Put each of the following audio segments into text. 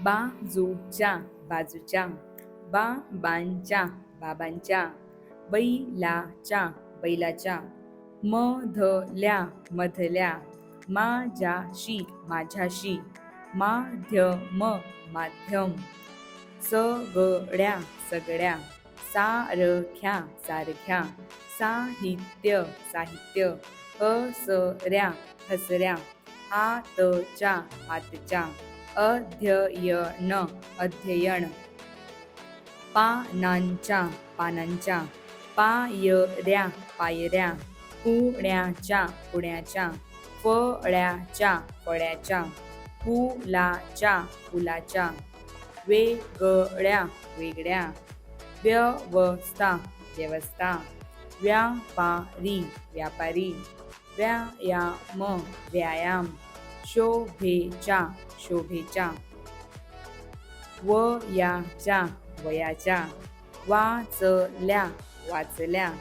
बाजूच्या बाजूच्या बाबांच्या बाबांच्या बैलाच्या बैलाच्या मधल्या मधल्या माझ्याशी माझ्याशी माध्यम माध्यम सगळ्या सगळ्या सारख्या सारख्या साहित्य साहित्य हसऱ्या हसऱ्या हातच्या हातच्या अध्ययन अध्ययन. पानांच्या पानांच्या. पायऱ्या पायऱ्या. पुण्याच्या पुण्याच्या. फळ्याच्या फळ्याच्या. फुलाच्या फुलाच्या. वेगळ्या वेगळ्या. व्यवस्था व्यवस्था. व्यापारी व्यापारी. व्यायाम व्यायाम. शोभेच्या शोभेच्या. वयाच्या वयाच्या वाचल्या वाचल्या.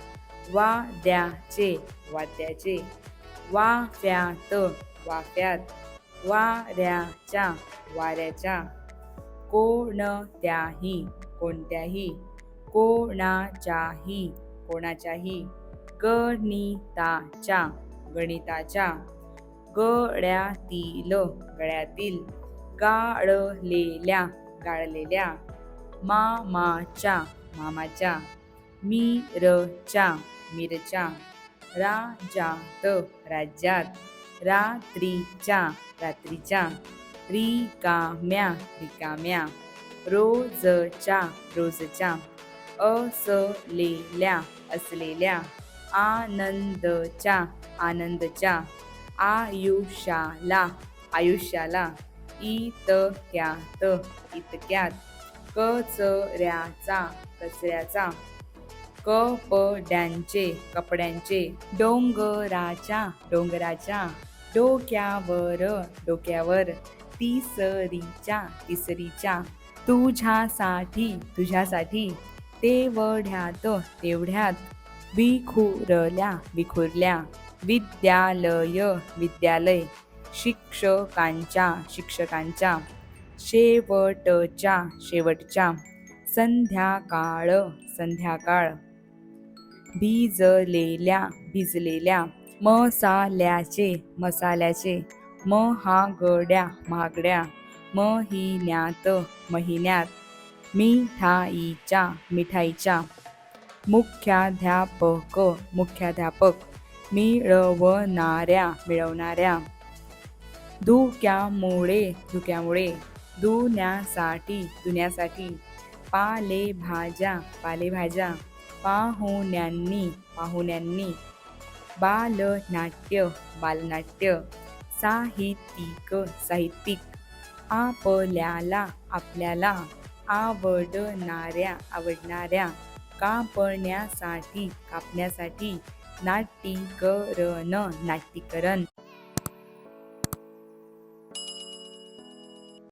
वाद्याचे वाद्याचे. वाफ्यात वाफ्यात. वाऱ्याच्या वाऱ्याच्या. कोणत्याही कोणत्याही. कोणाच्याही कोणाच्याही. गणिताच्या गणिताच्या. गळ्यातील गळ्यातील गाळलेल्या गाळलेल्या मामाच्या मामाच्या मीरच्या मीरच्या राजात राज्यात रात्रीच्या रात्रीच्या रिकाम्या रिकाम्या रोजच्या रोजच्या असलेल्या असलेल्या आनंदच्या आनंदच्या आयुष्याला आयुष्याला इतक्यात इतक्यात कचऱ्याचा कचऱ्याचा कपड्यांचे कपड्यांचे डोंगराच्या डोंगराच्या डोक्यावर डोक्यावर तिसरीच्या तिसरीच्या तुझ्यासाठी तुझ्यासाठी तेवढ्यात तेवढ्यात विखुरल्या विखुरल्या विद्यालय विद्यालय. शिक्षकांच्या शिक्षकांच्या. शेवटच्या शेवटच्या. संध्याकाळ संध्याकाळ. भिजलेल्या भिजलेल्या. मसाल्याचे मसाल्याचे. महागड्या महागड्या. महिन्यात महिन्यात. मिठाईच्या मिठाईच्या. मुख्याध्यापक मुख्याध्यापक. मिळवणाऱ्या मिळवणाऱ्या. धुक्यामुळे धुक्यामुळे धुण्यासाठी धुण्यासाठी. पालेभाज्या पालेभाज्या पाहुण्यांनी पाहुण्यांनी. बालनाट्य बालनाट्य. साहित्यिक साहित्यिक. आपल्याला आपल्याला आवडणाऱ्या आवडणाऱ्या. कापण्यासाठी कापण्यासाठी. नाट्यकरण नाट्यकरण.